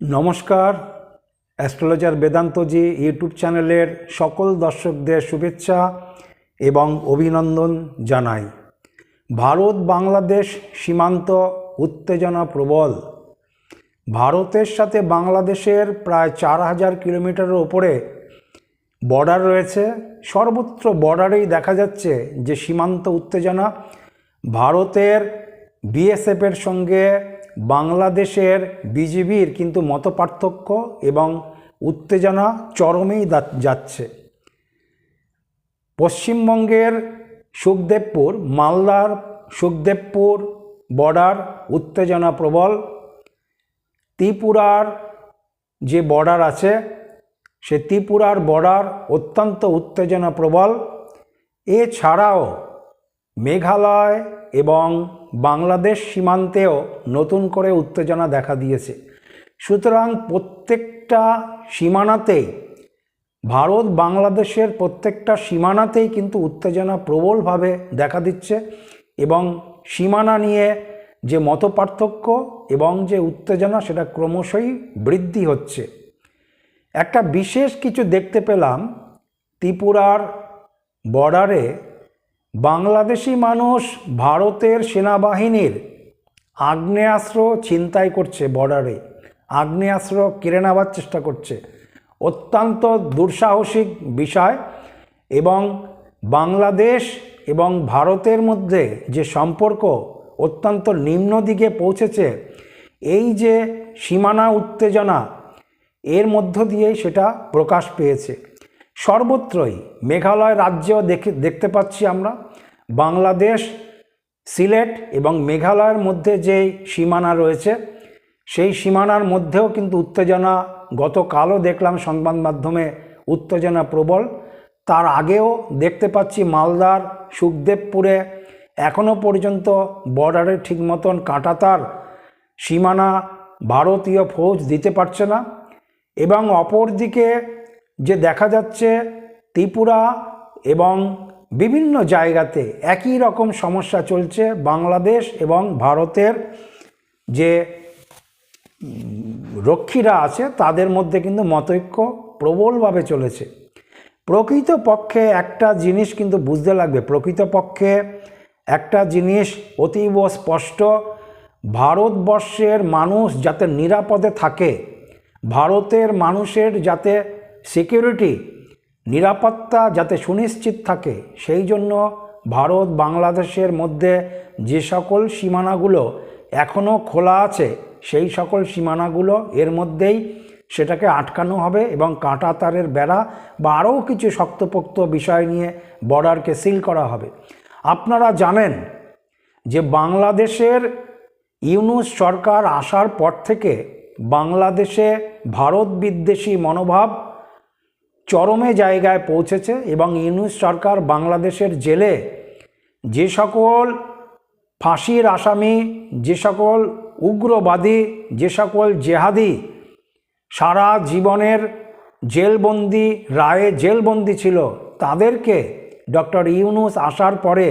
নমস্কার, astrologer বেদান্তজি YouTube চ্যানেলের সকল দর্শকদের শুভেচ্ছা এবং অভিনন্দন জানাই। ভারত বাংলাদেশ সীমান্ত উত্তেজনা প্রবল। ভারতের সাথে বাংলাদেশের প্রায় চার হাজার কিলোমিটারের ওপরে বর্ডার রয়েছে। সর্বত্র বর্ডারেই দেখা যাচ্ছে যে সীমান্ত উত্তেজনা ভারতের বিএসএফের সঙ্গে বাংলাদেশের বিজিবির কিন্তু মতপার্থক্য এবং উত্তেজনা চরমেই যাচ্ছে। পশ্চিমবঙ্গের সুখদেবপুর, মালদার সুখদেবপুর বর্ডার উত্তেজনা প্রবল। ত্রিপুরার যে বর্ডার আছে, সে ত্রিপুরার বর্ডার অত্যন্ত উত্তেজনা প্রবল। এছাড়াও মেঘালয় এবং বাংলাদেশ সীমান্তেও নতুন করে উত্তেজনা দেখা দিয়েছে। সুতরাং প্রত্যেকটা সীমানাতেই, ভারত বাংলাদেশের প্রত্যেকটা সীমানাতেই কিন্তু উত্তেজনা প্রবলভাবে দেখা দিচ্ছে এবং সীমানা নিয়ে যে মতপার্থক্য এবং যে উত্তেজনা সেটা ক্রমশই বৃদ্ধি হচ্ছে। একটা বিশেষ কিছু দেখতে পেলাম, ত্রিপুরার বর্ডারে বাংলাদেশি মানুষ ভারতের সেনাবাহিনীর আগ্নেয়াস্ত্র ছিনতাই করছে বর্ডারে। আগ্নেয়াস্ত্র কেড়ে নেওয়ার চেষ্টা করছে। অত্যন্ত দুঃসাহসিক বিষয় এবং বাংলাদেশ এবং ভারতের মধ্যে যে সম্পর্ক অত্যন্ত নিম্ন দিকে পৌঁছেছে, এই যে সীমানা উত্তেজনা, এর মধ্য দিয়েই সেটা প্রকাশ পেয়েছে। সর্বত্রই মেঘালয় রাজ্যেও দেখে, দেখতে পাচ্ছি আমরা। বাংলাদেশ, সিলেট এবং মেঘালয়ের মধ্যে যে সীমানা রয়েছে, সেই সীমানার মধ্যেও কিন্তু উত্তেজনা গতকালও দেখলাম সংবাদ মাধ্যমে উত্তেজনা প্রবল। তার আগেও দেখতে পাচ্ছি মালদার সুখদেবপুরে এখনও পর্যন্ত বর্ডারে ঠিক মতন কাঁটাতার সীমানা ভারতীয় ফৌজ দিতে পারছে না এবং অপরদিকে যে দেখা যাচ্ছে ত্রিপুরা এবং বিভিন্ন জায়গাতে একই রকম সমস্যা চলছে বাংলাদেশ এবং ভারতের যে রক্ষীরা আছে তাদের মধ্যে কিন্তু মতৈক্য প্রবলভাবে চলেছে। প্রকৃতপক্ষে একটা জিনিস কিন্তু বুঝতে লাগবে, প্রকৃতপক্ষে একটা জিনিস অতীব স্পষ্ট, ভারতবর্ষের মানুষ যাতে নিরাপদে থাকে, ভারতের মানুষের যাতে সিকিউরিটি নিরাপত্তা যাতে সুনিশ্চিত থাকে, সেই জন্য ভারত বাংলাদেশের মধ্যে যে সকল সীমানাগুলো এখনও খোলা আছে, সেই সকল সীমানাগুলো এর মধ্যেই সেটাকে আটকানো হবে এবং কাঁটা তারের বেড়া বা আরও কিছু শক্তপোক্ত বিষয় নিয়ে বর্ডারকে সিল করা হবে। আপনারা জানেন যে বাংলাদেশের ইউনুস সরকার আসার পর থেকে বাংলাদেশে ভারত বিদ্বেষী মনোভাব চরমে জায়গায় পৌঁছেছে এবং ইউনুস সরকার বাংলাদেশের জেলে যে সকল ফাঁসির আসামি, যে সকল উগ্রবাদী, যে সকল জেহাদি সারা জীবনের জেলবন্দি, রায়ে জেলবন্দি ছিল, তাদেরকে ডক্টর ইউনুস আসার পরে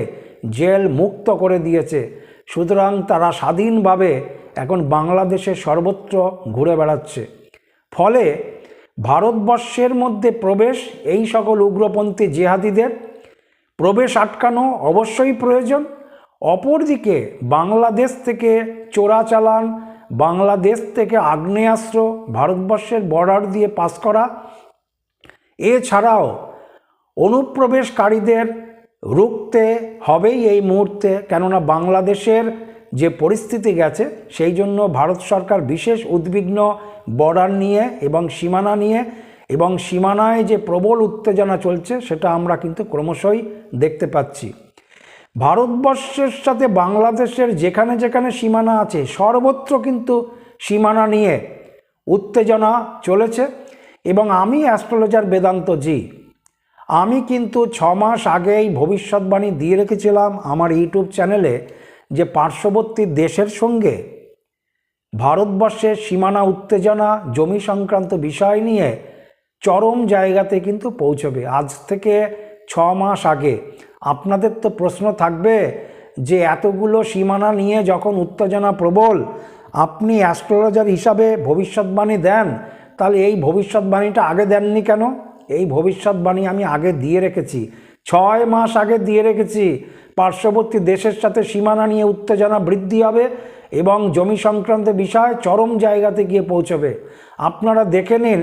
জেল মুক্ত করে দিয়েছে। সুতরাং তারা স্বাধীনভাবে এখন বাংলাদেশের সর্বত্র ঘুরে বেড়াচ্ছে। ফলে ভারতবর্ষের মধ্যে প্রবেশ, এই সকল উগ্রপন্থী জেহাদিদের প্রবেশ আটকানো অবশ্যই প্রয়োজন। অপরদিকে বাংলাদেশ থেকে চোরাচালান বাংলাদেশ থেকে আগ্নেয়াস্ত্র ভারতবর্ষের বর্ডার দিয়ে পাস করা। এছাড়াও অনুপ্রবেশকারীদের রুখতে হবেই এই মুহূর্তে, কেননা বাংলাদেশের যে পরিস্থিতি গেছে, সেই জন্য ভারত সরকার বিশেষ উদ্বিগ্ন বর্ডার নিয়ে এবং সীমানা নিয়ে এবং সীমানায় যে প্রবল উত্তেজনা চলছে সেটা আমরা কিন্তু ক্রমশই দেখতে পাচ্ছি। ভারতবর্ষের সাথে বাংলাদেশের যেখানে যেখানে সীমানা আছে সর্বত্র কিন্তু সীমানা নিয়ে উত্তেজনা চলেছে এবং আমি অ্যাস্ট্রোলজার বেদান্ত জি। আমি কিন্তু ছ মাস আগেই ভবিষ্যৎবাণী দিয়ে রেখেছিলাম আমার ইউটিউব চ্যানেলে যে পার্শ্ববর্তী দেশের সঙ্গে ভারতবর্ষের সীমানা উত্তেজনা, জমি সংক্রান্ত বিষয় নিয়ে চরম জায়গাতে কিন্তু পৌঁছবে। আজ থেকে ছ মাস আগে। আপনাদের তো প্রশ্ন থাকবে যে এতগুলো সীমানা নিয়ে যখন উত্তেজনা প্রবল, আপনি অ্যাস্ট্রোলজার হিসাবে ভবিষ্যৎবাণী দেন। তাহলে এই ভবিষ্যৎবাণীটা আগে দেননি কেন? এই ভবিষ্যৎবাণী আমি আগে দিয়ে রেখেছি। ছয় মাস আগে দিয়ে রেখেছি। পার্শ্ববর্তী দেশের সাথে সীমানা নিয়ে উত্তেজনা বৃদ্ধি হবে। এবং জমি সংক্রান্ত বিষয় চরম জায়গাতে গিয়ে পৌঁছবে। আপনারা দেখে নিন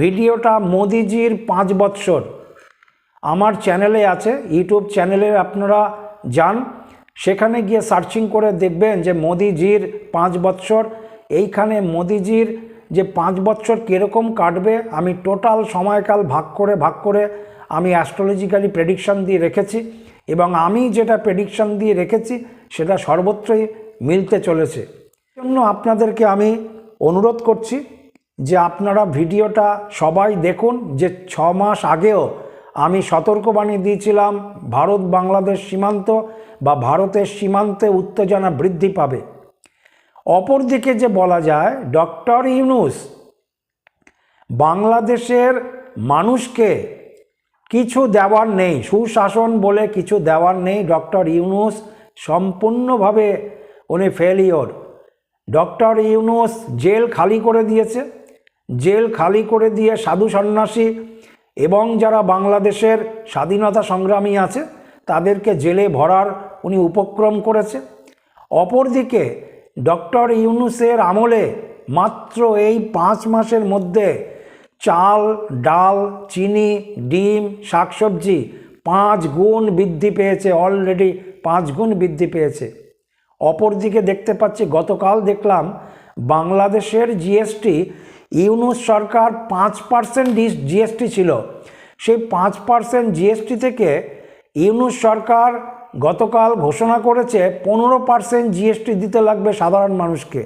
ভিডিওটা মোদিজির পাঁচ বৎসর। আমার চ্যানেলে আছে, ইউটিউব চ্যানেলে আপনারা যান। সেখানে গিয়ে সার্চিং করে দেখবেন যে মোদিজির পাঁচ বৎসর। এইখানে মোদিজির যে পাঁচ বৎসর কীরকম কাটবে, আমি টোটাল সময়কাল ভাগ করে ভাগ করে আমি অ্যাস্ট্রোলজিক্যালি প্রেডিকশন দিয়ে রেখেছি। এবং আমি যেটা প্রেডিকশন দিয়ে রেখেছি, সেটা সর্বত্রই মিলতে চলেছে। জন্য আপনাদেরকে আমি অনুরোধ করছি যে আপনারা ভিডিওটা সবাই দেখুন, যে ছ মাস আগেও আমি সতর্কবাণী দিয়েছিলাম, ভারত বাংলাদেশ সীমান্ত বা ভারতের সীমান্তে উত্তেজনা বৃদ্ধি পাবে। অপরদিকে যে বলা যায়, ডক্টর ইউনুস বাংলাদেশের মানুষকে কিছু দেওয়ার নেই, সুশাসন বলে কিছু দেওয়ার নেই, ডক্টর ইউনুস সম্পূর্ণভাবে উনি ফেলিওর ডক্টর ইউনুস জেল খালি করে দিয়েছে। জেল খালি করে দিয়ে সাধু সন্ন্যাসী এবং যারা বাংলাদেশের স্বাধীনতা সংগ্রামী আছে, তাদেরকে জেলে ভরার উনি উপক্রম করেছে। অপরদিকে ডক্টর ইউনুসের আমলে মাত্র এই পাঁচ মাসের মধ্যে চাল, ডাল, চিনি, ডিম, শাকসবজি পাঁচ গুণ বৃদ্ধি পেয়েছে অলরেডি পাঁচ গুণ বৃদ্ধি পেয়েছে। অপরদিকে দেখতে পাচ্ছি, গতকাল দেখলাম বাংলাদেশের জিএসটি, ইউনুস সরকার পাঁচ পার্সেন্ট জিএসটি ছিল। সেই পাঁচ পার্সেন্ট জিএসটি থেকে ইউনুস সরকার গতকাল ঘোষণা করেছে, পনেরো পার্সেন্ট জিএসটি দিতে লাগবে সাধারণ মানুষকে।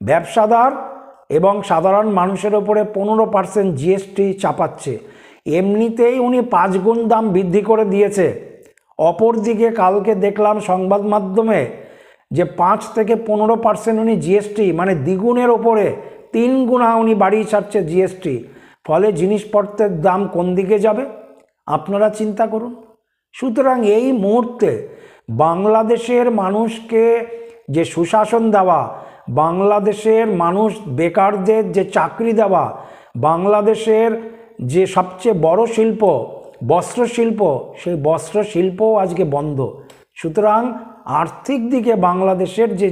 ব্যবসাদার এবং সাধারণ মানুষের ওপরে পনেরো পার্সেন্ট জিএসটি চাপাচ্ছে। এমনিতেই উনি পাঁচ গুণ দাম বৃদ্ধি করে দিয়েছে। অপরদিকে কালকে দেখলাম সংবাদ মাধ্যমে যে পাঁচ থেকে পনেরো পার্সেন্ট উনি জিএসটি মানে দ্বিগুণের ওপরে তিন গুণা উনি বাড়িয়ে ছাড়ছে জিএসটি ফলে জিনিসপত্রের দাম কোন দিকে যাবে? আপনারা চিন্তা করুন। সুতরাং এই মুহূর্তে বাংলাদেশের মানুষকে যে সুশাসন দেওয়া, বাংলাদেশের মানুষ বেকারদের যে চাকরি দেওয়া, বাংলাদেশের যে সবচেয়ে বড় শিল্প বস্ত্র শিল্প সেই বস্ত্র শিল্পও আজকে বন্ধ। সুতরাং আর্থিক দিকে বাংলাদেশের যে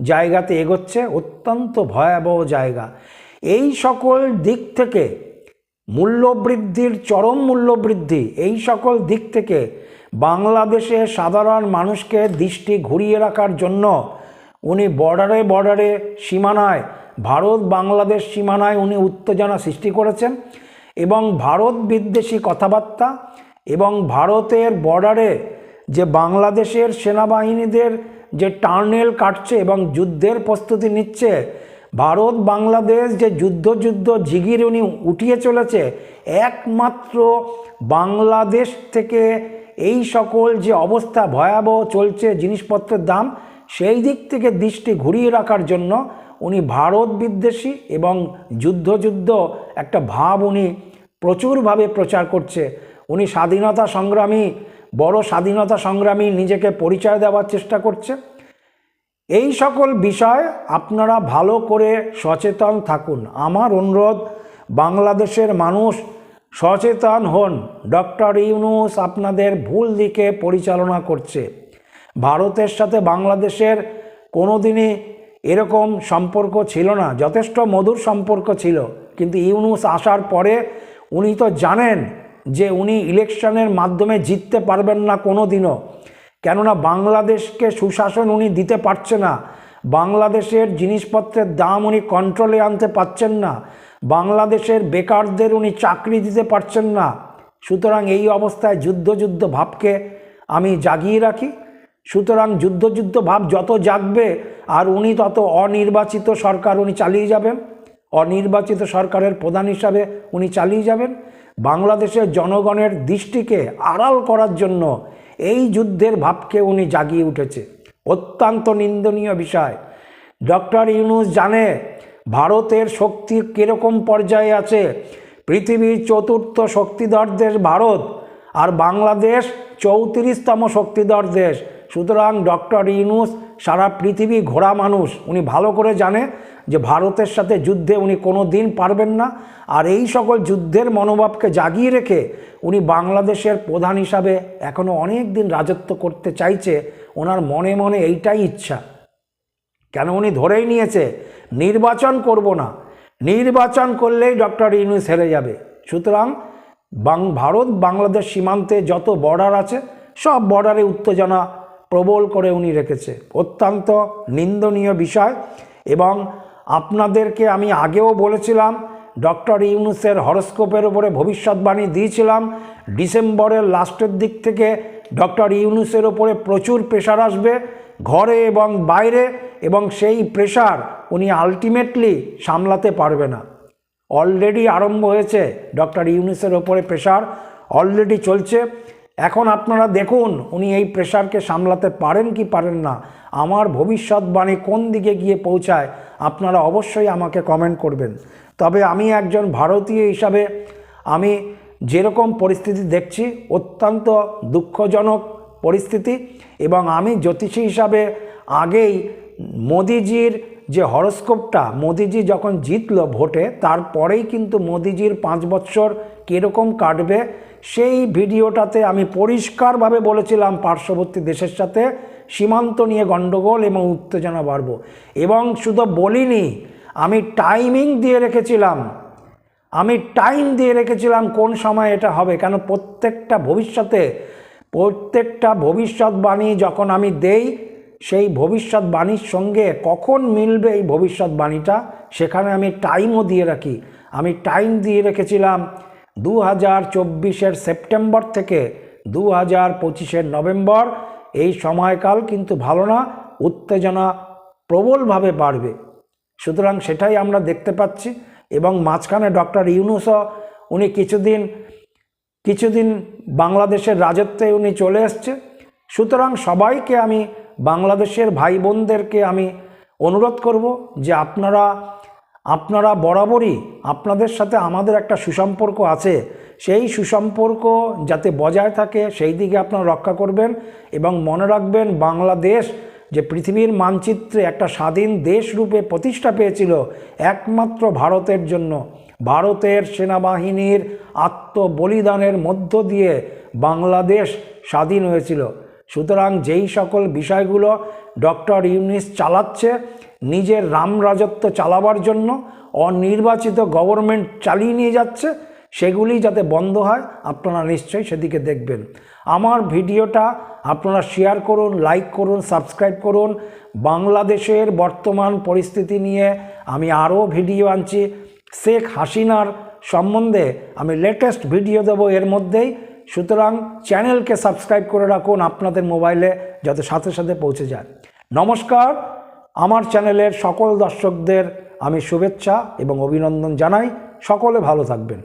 জায়গাতে এগোচ্ছে, অত্যন্ত ভয়াবহ জায়গা। এই সকল দিক থেকে মূল্যবৃদ্ধির, চরম মূল্যবৃদ্ধি, এই সকল দিক থেকে বাংলাদেশে সাধারণ মানুষকে দৃষ্টি ঘুরিয়ে রাখার জন্য উনি বর্ডারে বর্ডারে সীমানায়, ভারত বাংলাদেশ সীমানায় উনি উত্তেজনা সৃষ্টি করেছেন এবং ভারত বিদ্বেষী কথাবার্তা এবং ভারতের বর্ডারে যে বাংলাদেশের সেনাবাহিনীদের যে টার্নেল কাটছে এবং যুদ্ধের প্রস্তুতি নিচ্ছে, ভারত বাংলাদেশ যে যুদ্ধ যুদ্ধ জিগির উনি উঠিয়ে চলেছে, একমাত্র বাংলাদেশ থেকে এই সকল যে অবস্থা ভয়াবহ চলছে জিনিসপত্রের দাম, সেই দিক থেকে দৃষ্টি ঘুরিয়ে রাখার জন্য উনি ভারত বিদ্বেষী এবং যুদ্ধ যুদ্ধ একটা ভাব উনি প্রচুরভাবে প্রচার করছে। উনি স্বাধীনতা সংগ্রামী বড় স্বাধীনতা সংগ্রামী নিজেকে পরিচয় দেওয়ার চেষ্টা করছে। এই সকল বিষয় আপনারা ভালো করে সচেতন থাকুন। আমার অনুরোধ, বাংলাদেশের মানুষ সচেতন হন। ডক্টর ইউনুস আপনাদের ভুল দিকে পরিচালনা করছে। ভারতের সাথে বাংলাদেশের কোনো দিনই এরকম সম্পর্ক ছিল না, যথেষ্ট মধুর সম্পর্ক ছিল। কিন্তু ইউনুস আসার পরে উনি তো জানেন যে উনি ইলেকশনের মাধ্যমে জিততে পারবেন না কোনো দিনও কেননা বাংলাদেশকে সুশাসন উনি দিতে পারছে না। বাংলাদেশের জিনিসপত্রের দাম উনি কন্ট্রোলে আনতে পারছেন না। বাংলাদেশের বেকারদের উনি চাকরি দিতে পারছেন না। সুতরাং এই অবস্থায় যুদ্ধ যুদ্ধ ভাবকে আমি জাগিয়ে রাখি। সুতরাং যুদ্ধ যুদ্ধ ভাব যত জাগবে আর উনি তত অনির্বাচিত সরকার উনি চালিয়ে যাবেন। অনির্বাচিত সরকারের প্রধান হিসাবে উনি চালিয়ে যাবেন। বাংলাদেশের জনগণের দৃষ্টিকে আড়াল করার জন্য এই যুদ্ধের ভাবকে উনি জাগিয়ে উঠেছে। অত্যন্ত নিন্দনীয় বিষয়। ডক্টর ইউনুস জানে ভারতের শক্তি কীরকম পর্যায়ে আছে। পৃথিবীর চতুর্থ শক্তিধর দেশ ভারত আর বাংলাদেশ চৌত্রিশতম শক্তিধর দেশ। সুতরাং ডক্টর ইউনুস সারা পৃথিবী ঘোরা মানুষ। উনি ভালো করে জানে যে ভারতের সাথে যুদ্ধে উনি কোনো দিন পারবেন না। আর এই সকল যুদ্ধের মনোভাবকে জাগিয়ে রেখে উনি বাংলাদেশের প্রধান হিসাবে এখনও অনেক দিন রাজত্ব করতে চাইছে। ওনার মনে মনে এইটাই ইচ্ছা। কেন উনি ধরেই নিয়েছে, নির্বাচন করব না। নির্বাচন করলেই ডক্টর ইউনুস হেরে যাবে। সুতরাং বাং ভারত বাংলাদেশ সীমান্তে যত বর্ডার আছে, সব বর্ডারে উত্তেজনা প্রবল করে উনি রেখেছে। অত্যন্ত নিন্দনীয় বিষয় এবং আপনাদেরকে আমি আগেও বলেছিলাম, ডক্টর ইউনুসের হরস্কোপের উপরে ভবিষ্যৎবাণী দিয়েছিলাম, ডিসেম্বরের লাস্টের দিক থেকে ডক্টর ইউনুসের ওপরে প্রচুর প্রেশার আসবে ঘরে এবং বাইরে এবং সেই প্রেশার উনি আলটিমেটলি সামলাতে পারবে না। অলরেডি আরম্ভ হয়েছে ডক্টর ইউনুসের ওপরে প্রেশার, অলরেডি চলছে। এখন আপনারা দেখুন, উনি এই প্রেশারকে সামলাতে পারেন কি পারেন না। আমার ভবিষ্যৎবাণী কোন দিকে গিয়ে পৌঁছায়, আপনারা অবশ্যই আমাকে কমেন্ট করবেন। তবে আমি একজন ভারতীয় হিসাবে আমি যেরকম পরিস্থিতি দেখছি, অত্যন্ত দুঃখজনক পরিস্থিতি এবং আমি জ্যোতিষী হিসাবে আগেই মোদিজির যে হরস্কোপটা, মোদিজি যখন জিতল ভোটে, তারপরেই কিন্তু মোদিজির পাঁচ বছর কীরকম কাটবে সেই ভিডিওটাতে আমি পরিষ্কারভাবে বলেছিলাম, পার্শ্ববর্তী দেশের সাথে সীমান্ত নিয়ে গণ্ডগোল এবং উত্তেজনা বাড়ব। এবং শুধু বলিনি, আমি টাইমিং দিয়ে রেখেছিলাম। আমি টাইম দিয়ে রেখেছিলাম কোন সময় এটা হবে, কেন প্রত্যেকটা ভবিষ্যতে, প্রত্যেকটা ভবিষ্যৎবাণী যখন আমি দেই, সেই ভবিষ্যৎবাণীর সঙ্গে কখন মিলবে এই ভবিষ্যৎবাণীটা সেখানে আমি টাইমও দিয়ে রাখি। আমি টাইম দিয়ে রেখেছিলাম দু হাজার চব্বিশের সেপ্টেম্বর থেকে দু হাজার পঁচিশের নভেম্বর, এই সময়কাল কিন্তু ভালো না, উত্তেজনা প্রবলভাবে বাড়বে। সুতরাং সেটাই আমরা দেখতে পাচ্ছি এবং মাঝখানে ডক্টর ইউনুসও উনি কিছুদিন কিছুদিন বাংলাদেশের রাজত্বে উনি চলে এসছে। সুতরাং সবাইকে আমি, বাংলাদেশের ভাই বোনদেরকে আমি অনুরোধ করব যে আপনারা আপনারা বরাবরই আপনাদের সাথে আমাদের একটা সুসম্পর্ক আছে। সেই সুসম্পর্ক যাতে বজায় থাকে, সেই দিকে আপনারা রক্ষা করবেন এবং মনে রাখবেন বাংলাদেশ যে পৃথিবীর মানচিত্রে একটা স্বাধীন দেশ রূপে প্রতিষ্ঠা পেয়েছিল একমাত্র ভারতের জন্য। ভারতের সেনাবাহিনীর আত্মবলিদানের মধ্য দিয়ে বাংলাদেশ স্বাধীন হয়েছিল। সুতরাং যেই সকল বিষয়গুলো ডক্টর ইউনিস চালাচ্ছে নিজের রাম রাজত্ব চালাবার জন্য অনির্বাচিত গভর্নমেন্ট চালিয়ে নিয়ে যাচ্ছে, সেগুলি যাতে বন্ধ হয়, আপনারা নিশ্চয়ই সেদিকে দেখবেন। আমার ভিডিওটা আপনারা শেয়ার করুন লাইক করুন সাবস্ক্রাইব করুন। বাংলাদেশের বর্তমান পরিস্থিতি নিয়ে আমি আরও ভিডিও আনছি। শেখ হাসিনার সম্বন্ধে আমি লেটেস্ট ভিডিও দেব এর মধ্যেই। সুতরাং চ্যানেলকে সাবস্ক্রাইব করে রাখুন আপনাদের মোবাইলে যাতে সাথে সাথে পৌঁছে যায়। নমস্কার আমার চ্যানেলের সকল দর্শকদের আমি শুভেচ্ছা এবং অভিনন্দন জানাই। সকলে ভালো থাকবেন।